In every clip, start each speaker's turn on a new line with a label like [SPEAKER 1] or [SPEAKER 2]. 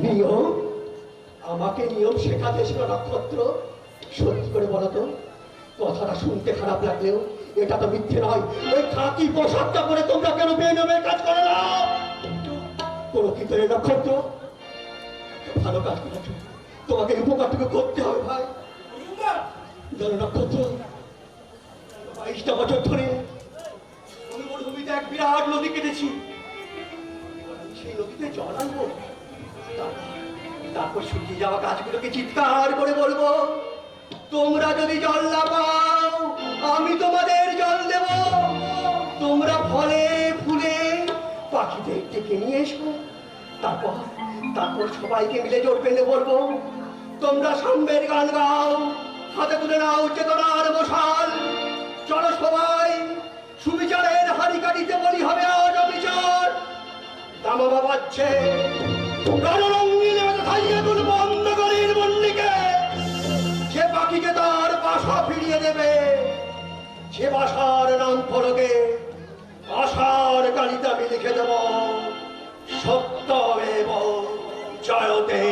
[SPEAKER 1] নিয়ম, আমাকে নিয়ম শেখাতে এসেছিল নক্ষত্র। সত্যি করে বলো তো, কথাটা শুনতে খারাপ লাগলেও এটা তো মিথ্যে নয়। ওই খাকি পোশাকটা পরে তোমরা কেন বেনমের কাজ করে না? কি করে নক্ষত্র? ভালো কাজ করেছ। তোমাকে এই উপকারটুকু করতে হবে ভাই। জানো নক্ষত্র, বাইশটা বছর ধরে মরুভূমিতে এক বিরাট নদী কেটেছি। সেই নদীতে জল আনব। তারপর- শুকিয়ে যাওয়া গাছগুলোকে চিৎকার করে বলব, তোমরা যদি জল না পাও, আমি তোমাদের জল দেব। তোমরা ফলে, ফুলে পাখিদের ডেকে নিয়ে এসো। তারপর তারপর সবাইকে মিলে জোর পেলে বলব, তোমরা সাম্যের গান গাও, হাতে তুলে নাও চেতনার মশাল। চলো সবাই সুবিচারের হাড়ি কাটিতে বলি হবে আজ অবিচার। দামামা বাজছে সে বাসা ফিরিয়ে দেবে সে বাসার নাম ফলকে আশার কালিতে আমি লিখে দেব সত্যমেব জয়তে।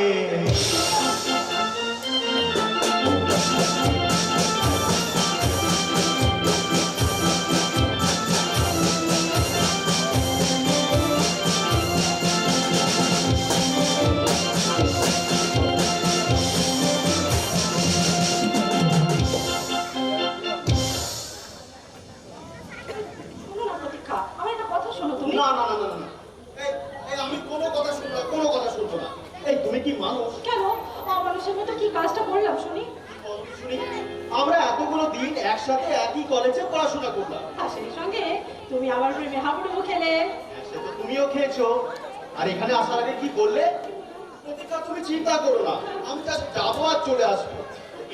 [SPEAKER 2] তুমি
[SPEAKER 3] চিন্তা করো না আমি যা যাব আর চলে আসব।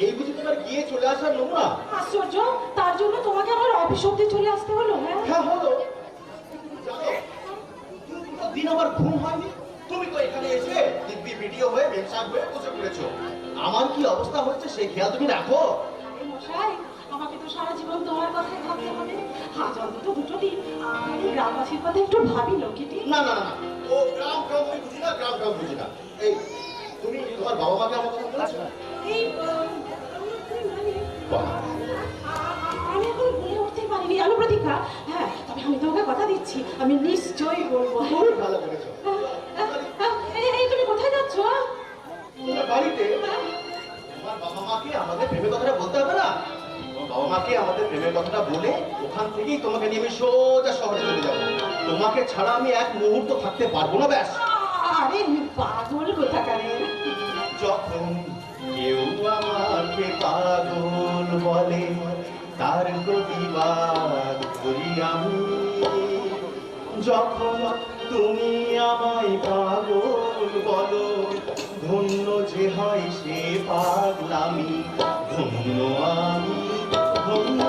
[SPEAKER 3] এই বুঝি তোমার গিয়ে চলে আসার নোংরা?
[SPEAKER 2] আশ্চর্য তার জন্য তোমাকে আমার অফিস অব্দি চলে আসতে হলো হ্যাঁ?
[SPEAKER 3] হ্যাঁ হলো। দিন আমার ঘুম হয়নি। তুমি তো এখানে এসে দিব্যি ভিডিও হয়ে হয়ে বসে পড়েছো। আমার কি অবস্থা হচ্ছে সেই খেয়াল তুমি রাখো।
[SPEAKER 2] মশাই আমাকে তো সারা জীবন তোমার কথাই ভাবতে হবে। আজ অন্তত দুটো দিন। আর এই গ্রামবাসীর কথা একটু ভাবি লোকেটি।
[SPEAKER 3] না না না। ও গ্রাম গ্রাম আমি বুঝি না গ্রাম গ্রাম বুঝি না। এই তুমি তোমার বাবা মাকে আমার কথা বলেছ
[SPEAKER 2] আমি মানে
[SPEAKER 3] বাহ,
[SPEAKER 2] আমি এখন বলে উঠতে পারিনি। জানো প্রতীক্ষা হ্যাঁ তবে আমি তোমাকে কথা দিচ্ছি। আমি নিশ্চয়ই বলব। হ্যাঁ
[SPEAKER 3] খুব ভালো করেছ।
[SPEAKER 2] আহ, আহ, এই, এই তুমি কোথায় যাচ্ছ?
[SPEAKER 3] বাড়িতে
[SPEAKER 2] হ্যাঁ?
[SPEAKER 3] তোমার বাবা মাকে আমাদের প্রেমের কথাটা বলতে হবে না? বাবা মাকে আমাদের প্রেমের কথাটা বলে ওখান থেকেই তোমাকে নিয়ে আমি সোজা শহরে চলে যাব। তোমাকে ছাড়া আমি এক মুহূর্ত থাকতে পারব না ব্যাস।
[SPEAKER 2] আরে পাগল কোথাকারে
[SPEAKER 3] যখন কেউ আমাকে পাগল বলে, তার প্রতিবাদ করি আমি। যখন তুমি আমায় পাগল বলো, ধন্য যে হয় সে পাগলামি, ধন্য আমি, ধন্য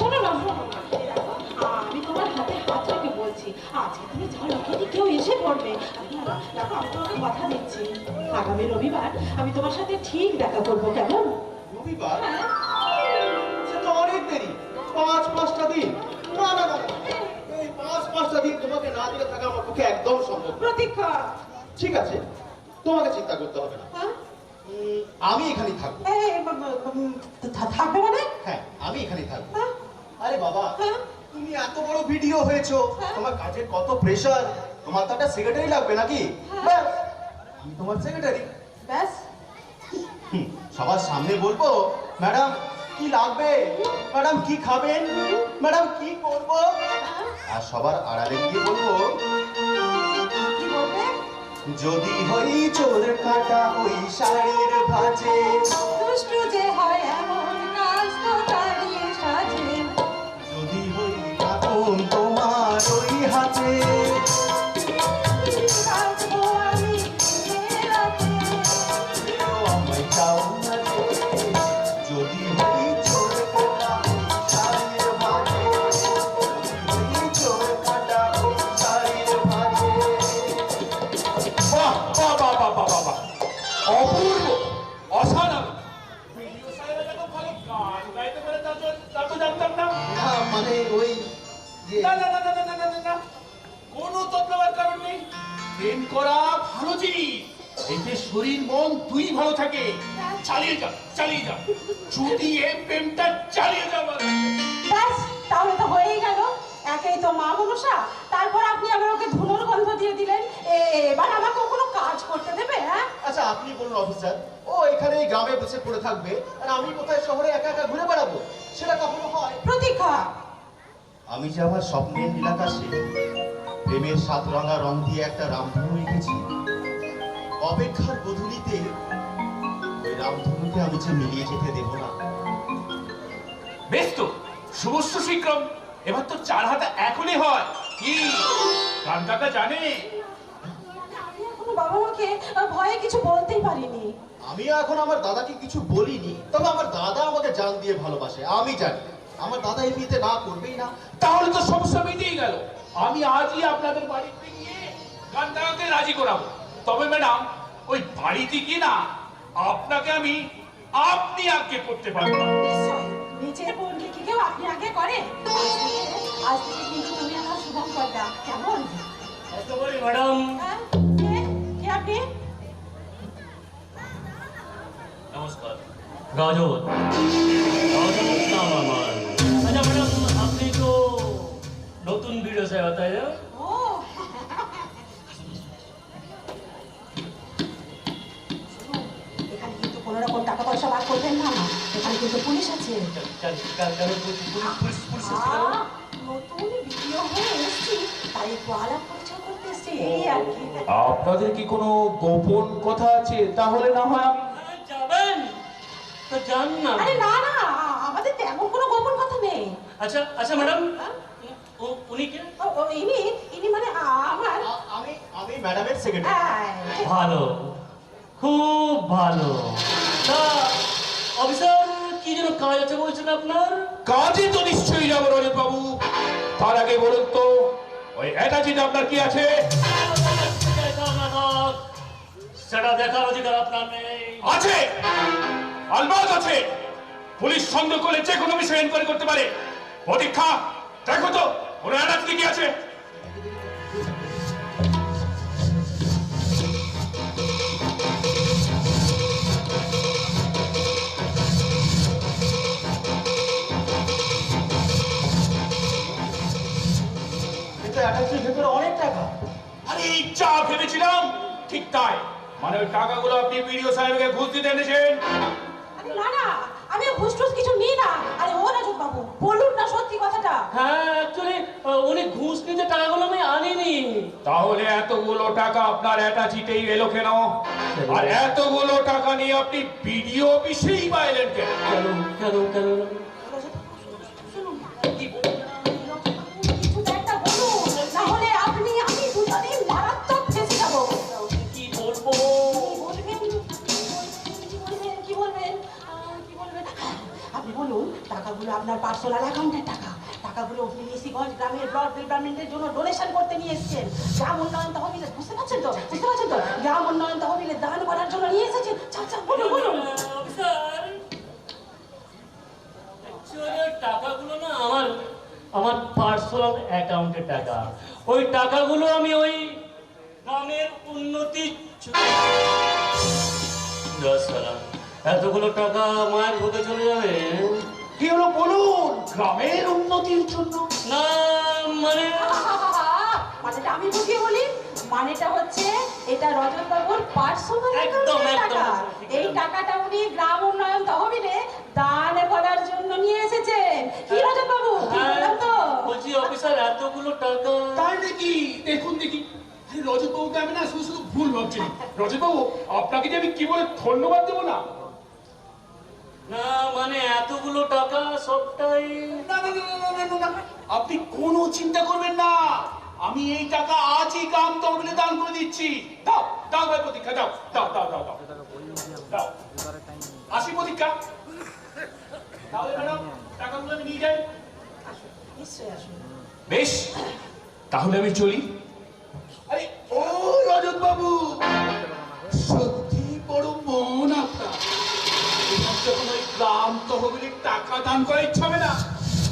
[SPEAKER 2] শোনো না আমি তোমার হাতে হাত রেখে বলছি আজকে তুমি যা লোকেটি কেউ এসে পড়বে। দেখো আমি তোমাকে কথা দিচ্ছি। আগামী রবিবার আমি তোমার সাথে ঠিক দেখা করব কেমন?
[SPEAKER 3] রবিবার?
[SPEAKER 2] হ্যাঁ
[SPEAKER 3] সে তো অনেক দেরি। পাঁচ পাঁচটা দিন। না না না। এই পাঁচ পাঁচটা দিন তোমাকে না দিলে থাকা আমার পক্ষে একদম সম্ভব।
[SPEAKER 2] প্রতীক্ষা।
[SPEAKER 3] ঠিক আছে তোমাকে চিন্তা করতে হবে না।
[SPEAKER 2] হ্যাঁ?
[SPEAKER 3] আমি এখানেই থাকব।
[SPEAKER 2] থাকবে মানে?
[SPEAKER 3] হ্যাঁ আমি এখানেই থাকব।
[SPEAKER 2] হ্যাঁ?
[SPEAKER 3] আরে বাবা
[SPEAKER 2] হ্যাঁ?
[SPEAKER 3] তুমি এত বড় ভিডিও হয়েছো।
[SPEAKER 2] হ্যাঁ।
[SPEAKER 3] তোমার কাজের কত প্রেশার তোমার তো একটা সেক্রেটারি লাগবে নাকি। আমি তোমার সেক্রেটারি
[SPEAKER 2] ব্যাস।
[SPEAKER 3] সবার সামনে বলব ম্যাডাম কি লাগবে? ম্যাডাম কি খাবেন? ম্যাডাম কি করব? আর সবার আড়ালে গিয়ে বলব যদি হই চোর কাটা ওই শাড়ির
[SPEAKER 4] প্রেম করা ভালো জিনিস। এতে শরীর মন দুই ভালো থাকে। চালিয়ে যাও চালিয়ে যাও। চুটিয়ে প্রেমটা চালিয়ে যাও
[SPEAKER 2] ব্যাস তাহলে তো হয়েই গেল। একেই তো মা মনসা। তারপর আপনি আবার ওকে ধুনোর গন্ধ দিয়ে দিলেন। এ- এবার আমাকে কোনো কাজ করতে দেবে হ্যাঁ?
[SPEAKER 3] আচ্ছা আপনি বলুন অফিসার ও এখানে এই গ্রামে বসে পড়ে থাকবে আর আমি কোথায় শহরে একা একা ঘুরে বেড়াবো? সেটা কখনো হয়?
[SPEAKER 2] প্রতীক্ষা।
[SPEAKER 3] আমি যে আমার স্বপ্নের নীলাকাশে প্রেমের সাত রঙা রং দিয়ে একটা রামধনু এঁকেছি। অপেক্ষার গধূলিতে ওই রামধনুকে আমি যে মিলিয়ে যেতে দেব না।
[SPEAKER 4] বেশ তো শুভস্য শীঘ্রম। এবার তো চার হাতে এখনই হয়। কি? গান কাকা জানে?
[SPEAKER 2] আমি বাবা মাকে ভয়ে কিছু বলতেই পারিনি।
[SPEAKER 3] আমিও এখন আমার দাদাকে কিছু বলিনি তবে আমার দাদা আমাকে জান দিয়ে ভালোবাসে আমি জানি। আমার দাদা এমনিতে না করবেই না।
[SPEAKER 4] তাহলে তো সমস্যা মিটেই গেল। আমি আজই আপনাদের বাড়িতে গিয়ে গান কাকাকে রাজি করাবো। তবে ম্যাডাম ওই বাড়িতে গিয়ে না আপনাকে আমি আপনি আগে করতে পারব।
[SPEAKER 2] নিজের বোনকে কি কেউ আপনি আগে করে? আজ থেকে কিন্তু তুমি আমার শুভম কেমন?
[SPEAKER 5] ম্যাডাম।
[SPEAKER 2] হ্যাঁ কে? কে আপনি?
[SPEAKER 5] নমস্কার। গাজর। গাজর নাম আমার? প্রিয় সেবা তাই না
[SPEAKER 2] কোনো
[SPEAKER 4] আপনাদের কি কোনো গোপন কথা আছে? তাহলে না হয়
[SPEAKER 5] যাবেন। জান না।
[SPEAKER 2] না না আমাদের তেমন কোনো গোপন কথা নেই।
[SPEAKER 5] আচ্ছা আচ্ছা ম্যাডাম।
[SPEAKER 2] হ্যাঁ?
[SPEAKER 5] উনি কে?
[SPEAKER 2] ও, ও, ইনি ইনি মানে আমার।
[SPEAKER 3] আমি আমি ম্যাডামের সেক্রেটারি
[SPEAKER 2] হ্যাঁ,
[SPEAKER 5] ভালো। খুব ভালো। তা অফিসার কি যেন কাজ আছে বলছেন আপনার?
[SPEAKER 4] কাজে তো নিশ্চয়ই যাব রজত বাবু। তার আগে বলুন তো ওই অ্যাটাচিটা আপনার কি আছে?
[SPEAKER 5] সেটা দেখার অধিকার আপনার নেই।
[SPEAKER 4] আছে। আলবাত আছে। পুলিশ সন্দেহ করলে যে কোনো বিষয়ে এনকোয়ারি করতে পারে। প্রতীক্ষা দেখো তো। ওর অ্যাটাচি কি আছে।
[SPEAKER 3] অনেক টাকা।
[SPEAKER 4] আরে এই যা ভেবেছিলাম ঠিক তাই। মানে ওই টাকাগুলো আপনি বিডিও সাহেবকে ঘুষ দিতে এনেছেন।
[SPEAKER 2] আরে না না আমি ঘুষ টুস কিছু নিই না। আরে ও রাজক বাবু বলুন না সত্যি কথাটা।
[SPEAKER 5] হ্যাঁ অ্যাকচুয়ালি উনি ঘুষ নিতে টাকাগুলো আমি আনিনি।
[SPEAKER 4] তাহলে এতগুলো টাকা আপনার অ্যাটাচিতেই এলো কেন? আর এতগুলো টাকা নিয়ে আপনি বিডিও অফিসেই বাইলেন কেন?
[SPEAKER 5] কেন কেন কেন?
[SPEAKER 2] আপনার পার্সোনাল অ্যাকাউন্টের টাকা। টাকাগুলো আপনি নিশিগঞ্জ গ্রামের ব্লড ডিপার্টমেন্টের জন্য ডোনেশন করতে নিয়ে এসেছেন। গ্রাম উন্নয়ন তহবিলে বুঝতে পারছেন তো? বুঝতে পারছেন তো? গ্রাম উন্নয়ন তহবিলে দান করার জন্য নিয়ে এসেছেন। চা চা বলুন। বলুন
[SPEAKER 5] টাকাগুলো না আমার আমার পার্সোনাল অ্যাকাউন্টের টাকা। ওই টাকাগুলো আমি ওই গ্রামের উন্নতি এতগুলো টাকা মায়ের ভোগে চলে যাবে?
[SPEAKER 4] কি হলো বলুন? গ্রামের উন্নতির জন্য।
[SPEAKER 5] না মানে?
[SPEAKER 2] মানেটা আমি বুঝিয়ে বলি মানেটা হচ্ছে এটা রজত বাবুর পার্সোনাল
[SPEAKER 5] একদম, একদম।
[SPEAKER 2] এই টাকাটা উনি গ্রাম উন্নয়ন তহবিলে দান করার জন্য নিয়ে এসেছেন। কি রজত বাবু কি তো?
[SPEAKER 5] বলছি অফিসার এতগুলো টাকা
[SPEAKER 4] তাই নাকি? দেখুন দেখি। আরে রজত বাবুকে আমি না শুধু শুধু ভুল ভাবছি। রজত বাবু আপনাকে যে আমি কি বলে ধন্যবাদ দেবো না?
[SPEAKER 5] না মানে এতগুলো টাকা সবটাই।
[SPEAKER 4] আপনি কোনো চিন্তা করবেন না। আমি এই টাকা আজই গ্রাম তহবিলে দান করে দিচ্ছি। প্রতীক্ষা, দাও দাও আসি তাহলে ম্যাডাম নিয়ে বেশ, তাহলে আমি চলি। আরে, ও রজত বাবু তহবিলের টাকা দান করার ইচ্ছা হবে না।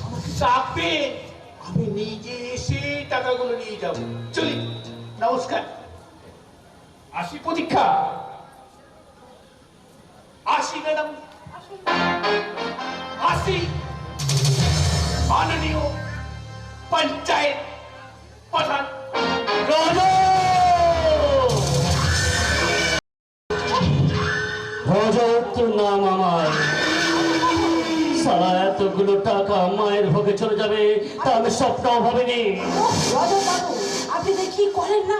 [SPEAKER 4] আমাকে চাপবেন আমি নিজে এসে টাকাগুলো নিয়ে যাব। চলি, নমস্কার। আসি প্রতীক্ষা। আসি, ম্যাডাম। আসি। মাননীয় পঞ্চায়েত প্রধান
[SPEAKER 5] রজত নাম আমার। সারা এতগুলো টাকা মায়ের ভোগে চলে যাবে তা আমি স্বপ্নও ভাবিনি।
[SPEAKER 2] আপনি কি করেন না?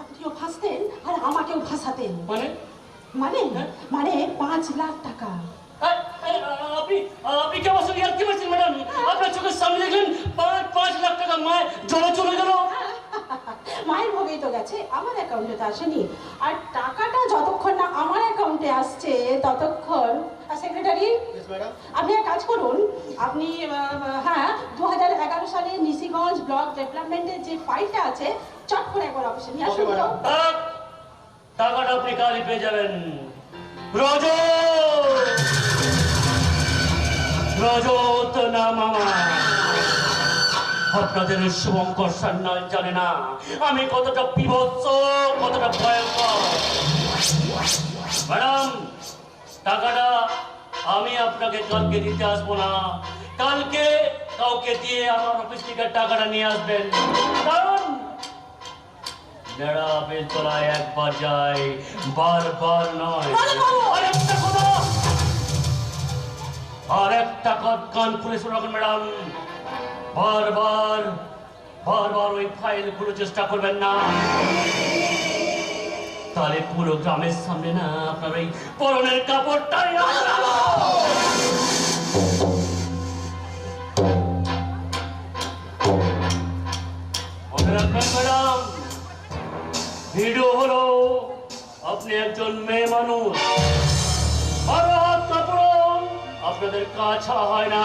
[SPEAKER 2] আপনিও ফাঁসতেন আর আমাকেও ফাঁসাতেন
[SPEAKER 5] মানে?
[SPEAKER 2] মানে? মানে পাঁচ লাখ টাকা।
[SPEAKER 5] আপনি আপনি সঙ্গে আর কি বলছেন ম্যাডাম? আপনার চোখের সামনে দেখলেন পাঁচ পাঁচ লাখ টাকা মায়ের জলে চলে গেল।
[SPEAKER 2] মায়ের ভোগেই তো গেছে আমার অ্যাকাউন্টে তো আসেনি। আর টাকাটা যতক্ষণ না আমার অ্যাকাউন্টে আসছে ততক্ষণ সেক্রেটারি
[SPEAKER 3] ম্যাডাম
[SPEAKER 2] আপনি এক কাজ করুন আপনি হ্যাঁ দু হাজার এগারো সালে নিশিগঞ্জ ব্লক ডেভেলপমেন্টের যে ফাইলটা আছে চট করে একবার অফিসে নিয়ে আসুন.
[SPEAKER 5] টাকাটা আপনি কালই পেয়ে যাবেন। রজত! রজত নাম আমার। আপনাদের শুভঙ্কর সান্যাল জানে না। আমি কতটা বিভৎস কতটা ভয়ঙ্কর। ম্যাডাম টাকাটা আমি আপনাকে কালকে দিতে আসব না। কালকে কাউকে দিয়ে আমার অফিস থেকে টাকাটা নিয়ে আসবেন। কারণ নেড়া বেলতলায় একবার যায় বারবার নয়। আর একটা কান- খুলে শুনে রাখুন ম্যাডাম। বারবার বারবার ওই ফাইলগুলো চেষ্টা করবেন না। তাহলে পুরো গ্রামের সামনে না আপনার ওই পরনের কাপড়টাই ভিডিও হলো আপনি একজন মেয়ে মানুষ। বারো আপনাদের কাছা হয় না।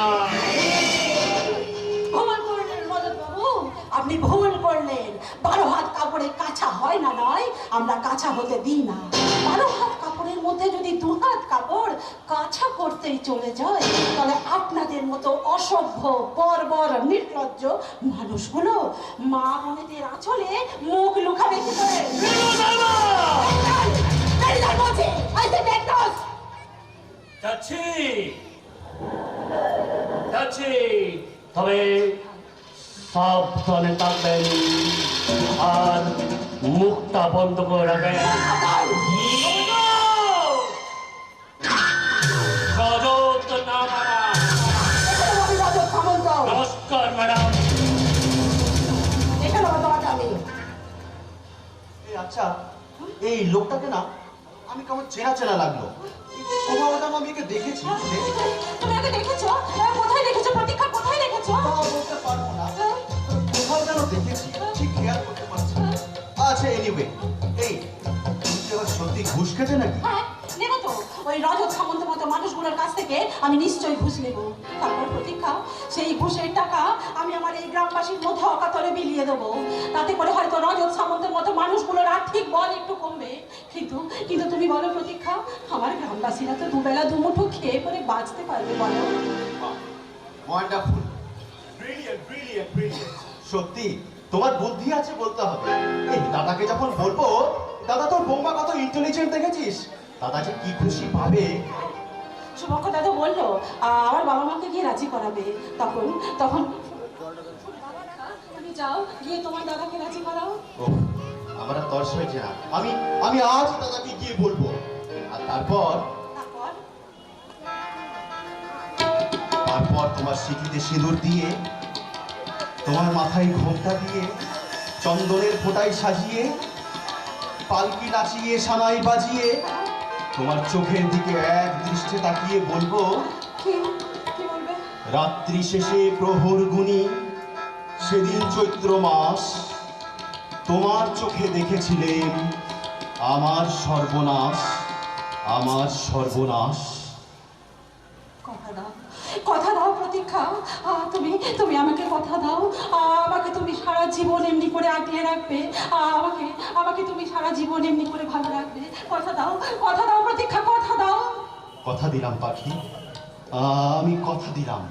[SPEAKER 2] আপনি ভুল করলেন। বারো হাত কাপড়ে কাঁচা হয় না নয়, আমরা কাঁচা হতে দিই না। বারো হাত কাপড়ের মধ্যে যদি দু হাত কাপড় কাঁচা করতেই চলে যায়, তাহলে আপনাদের মতো অসভ্য, বর্বর, নির্লজ্জ মানুষগুলো মা বোনেদের আঁচলে মুখ লুকাবে কি
[SPEAKER 5] তবে সাবধানে থাকবেন আর মুখটা বন্ধ করে রাখবেন। নমস্কার ম্যাডাম।
[SPEAKER 3] আচ্ছা এই লোকটাকে না আমি কেমন চেনা চেনা লাগল। আমি একে দেখেছি। দেখেছি
[SPEAKER 2] তুমি দেখেছ? হ্যাঁ, কোথায় দেখেছ? প্রতীক্ষা কোথায় দেখেছ?
[SPEAKER 3] বলতে পারব না। আচ্ছা এনিওয়ে এই সত্যি ঘুষ খেতে নাকি?
[SPEAKER 2] হ্যাঁ নেব তো। ওই রজত সামন্ত মতো মানুষগুলোর কাছ থেকে আমি নিশ্চয়ই ঘুষ নেব। তারপর প্রতীক্ষা সেই ঘুষের টাকা আমি আমার এই গ্রামবাসীর মধ্যে অকাতরে বিলিয়ে দেবো। তাতে করে হয়তো রজত সামন্তের মতো মানুষগুলোর আর্থিক বল একটু কমবে। কিন্তু কিন্তু তুমি বলো প্রতীক্ষা আমার গ্রামবাসীরা তো দুবেলা দুমুঠো খেয়ে পরে বাঁচতে পারবে বলো।
[SPEAKER 3] ওয়ান্ডারফুল ব্রিলিয়েন্ট ব্রিলিয়েন্ট ব্রিলিয়েন্ট সত্যি তোমার বুদ্ধি আছে বলতে হবে। এই দাদাকে যখন বলব দাদা তোর বৌমা কত ইন্টেলিজেন্ট দেখেছিস? দাদা যে কি খুশি পাবে।
[SPEAKER 2] শুভঙ্ক দাদা বলল আমার বাবা মাকে গিয়ে রাজি করাবে। তখন তখন তুমি যাও গিয়ে তোমার দাদাকে রাজি করাও।
[SPEAKER 3] ও আমরা তর্স হয়েছে না। আমি আমি আজ দাদাকে গিয়ে বলব। আর তারপর?
[SPEAKER 2] তারপর
[SPEAKER 3] তোমার সিঁথিতে সিঁদুর দিয়ে তোমার মাথায় ঘোমটা দিয়ে চন্দনের ফোঁটায় সাজিয়ে পালকি নাচিয়ে সানাই বাজিয়ে তোমার চোখের দিকে এক দৃষ্টে তাকিয়ে বলবে রাত্রি শেষে প্রহর গুনি সেদিন চৈত্র মাস তোমার চোখে দেখেছিলেন আমার সর্বনাশ আমার সর্বনাশ
[SPEAKER 2] কথা দাও কথা দাও। তুমি তুমি আমাকে কথা দাও। আমাকে তুমি সারা জীবন এমনি করে আগলে রাখবে। আমাকে আমাকে তুমি সারা জীবন এমনি করে ভালো রাখবে। কথা দাও কথা দাও প্রতীক্ষা, কথা দাও।
[SPEAKER 3] কথা দিলাম পাখি। আমি কথা দিলাম।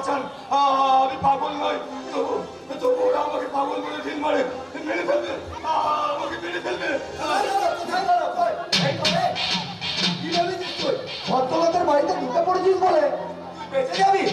[SPEAKER 6] বাঁচান আমি পাগল নই। তবু তবু ওরা আমাকে পাগল বলে ঢিল মারে। মেরে ফেলবে। আমাকে মেরে ফেলবে।
[SPEAKER 7] ভদ্রলোকের বাড়িতে ঢুকে পড়েছিস বলে? বেঁচে যাবি?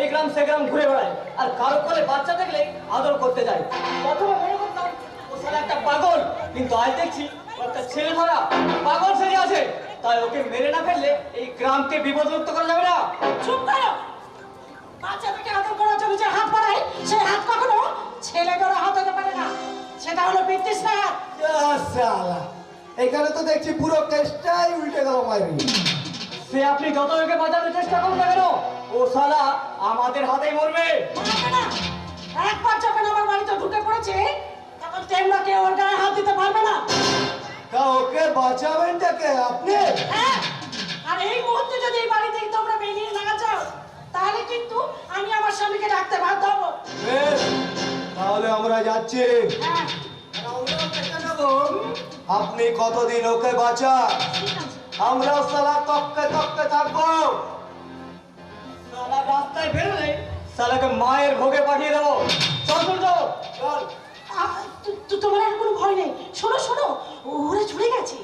[SPEAKER 8] এই গ্রাম সে গ্রাম ঘুরে বেড়ায়। আর কারও কোলে বাচ্চা দেখলে আদর করতে যায়। প্রথমে মনে করতাম ও সালা একটা পাগল। কিন্তু আজ দেখছি ও একটা ছেলে ধরা পাগল সেজে আছে। তাই ওকে মেরে না ফেললে এই গ্রামকে বিপদমুক্ত করা যাবে না।
[SPEAKER 2] চুপ করো। বাচ্চাটাকে আদর করার জন্য যে হাত বাড়ায় সেই হাত কখনো ছেলেদেরও হাত হতে পারে না। সেটা হলো বিদ্যুৎ হাত।
[SPEAKER 7] শালা এখানে তো দেখছি পুরো কেসটাই উল্টে গেল মাইরি।
[SPEAKER 8] সে আপনি যত ওকে বাঁচানোর চেষ্টা করুন না কেন ও সালা আমাদের হাতেই মরবে।
[SPEAKER 2] না। একবার যখন আমার বাড়িতে ঢুকে পড়েছে তখন তোমরা কেউ ওর গায়ে হাত দিতে পারবে না।
[SPEAKER 7] তা ওকে বাঁচাবেন কে আপনি?
[SPEAKER 2] হ্যাঁ। আর এই মুহূর্তে যদি এই বাড়ি থেকে তোমরা বেরিয়ে না যাও তাহলে কিন্তু আমি আমার স্বামীকে ডাকতে বাধ্য হব।
[SPEAKER 7] বেশ তাহলে আমরা যাচ্ছি।
[SPEAKER 2] হ্যাঁ।
[SPEAKER 7] আপনি কতদিন ওকে
[SPEAKER 2] আছে।
[SPEAKER 7] আমরাও সালা তককে তককে থাকব।
[SPEAKER 8] রাস্তায় বেরোলে সালাকে মায়ের ভোগে পাঠিয়ে দেবো। চল চল চল। চল।
[SPEAKER 2] তোমার আর কোনো ভয় নেই? শোনো শোনো ওরা চলে গেছে।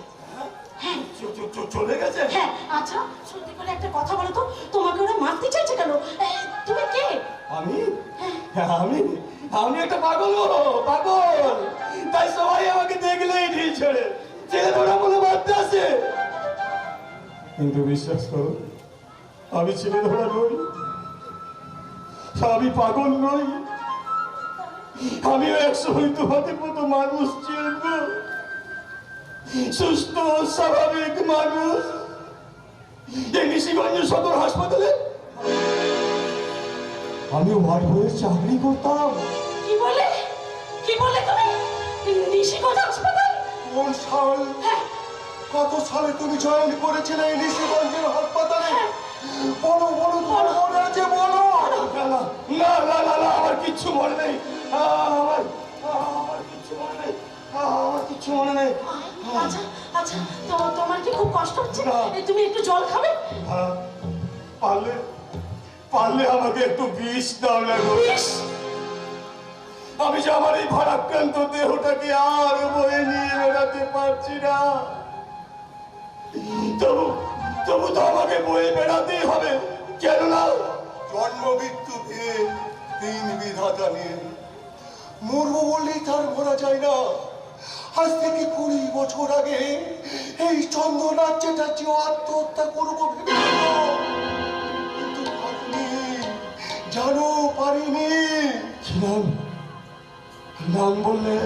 [SPEAKER 2] হ্যাঁ।
[SPEAKER 6] চ- চ- চ- চলে গেছে?
[SPEAKER 2] হ্যাঁ আচ্ছা সত্যি করে একটা কথা বলো তো তোমাকে ওরা মারতে চাইছে কেন? এ, তুমি কে?
[SPEAKER 6] আমি? আমি? আমি একটা পাগল ও, পাগল। তাই সবাই আমাকে দেখলেই ঢিল ছেড়ে ছেলে ধরা বলে মারতে আসে কিন্তু বিশ্বাস করো আমি ছেলে ধরা নই। আমি পাগল নই আমিও একসময় তোমাদের মতো মানুষ ছিলাম সুস্থ স্বাভাবিক মানুষ। এই নিশিগঞ্জ সদর হাসপাতালে আমি ওয়ার্ড বয়ের চাকরি করতাম।
[SPEAKER 2] কি বলে? কি বলে তুমি? নিশিগঞ্জ হাসপাতাল?
[SPEAKER 7] কোন সাল?
[SPEAKER 2] হ্যাঁ।
[SPEAKER 7] কত সালে তুমি জয়েন করেছিলে এই নিশিগঞ্জের হাসপাতালে? মনে আছে বলো।
[SPEAKER 6] না না না না না আমার কিচ্ছু মনে নেই। আমার আমার কিচ্ছু মনে নেই। আমার কিচ্ছু মনে নেই।
[SPEAKER 2] আচ্ছা আচ্ছা তো তোমার কি খুব কষ্ট হচ্ছে? তুমি একটু জল খাবে?
[SPEAKER 6] পারলে পারলে আমাকে একটু বিষ দাও না আমি যে আমার এই ভারাক্রান্ত দেহটাকে আর বয়ে নিয়ে বেড়াতে পারছি না। তবু তবু তো আমাকে বয়ে বেড়াতেই হবে। কেন না
[SPEAKER 9] জন্ম মৃত্যু ভেদ তিন বিধাতা নিয়ে। মরব বললেই তার মরা যায় না। আজ থেকে কুড়ি বছর আগে এই চন্দ্রনাথ চ্যাটার্জি আত্মহত্যা করব কিন্তু পারিনি জানো পারিনি।
[SPEAKER 6] নাম বললে?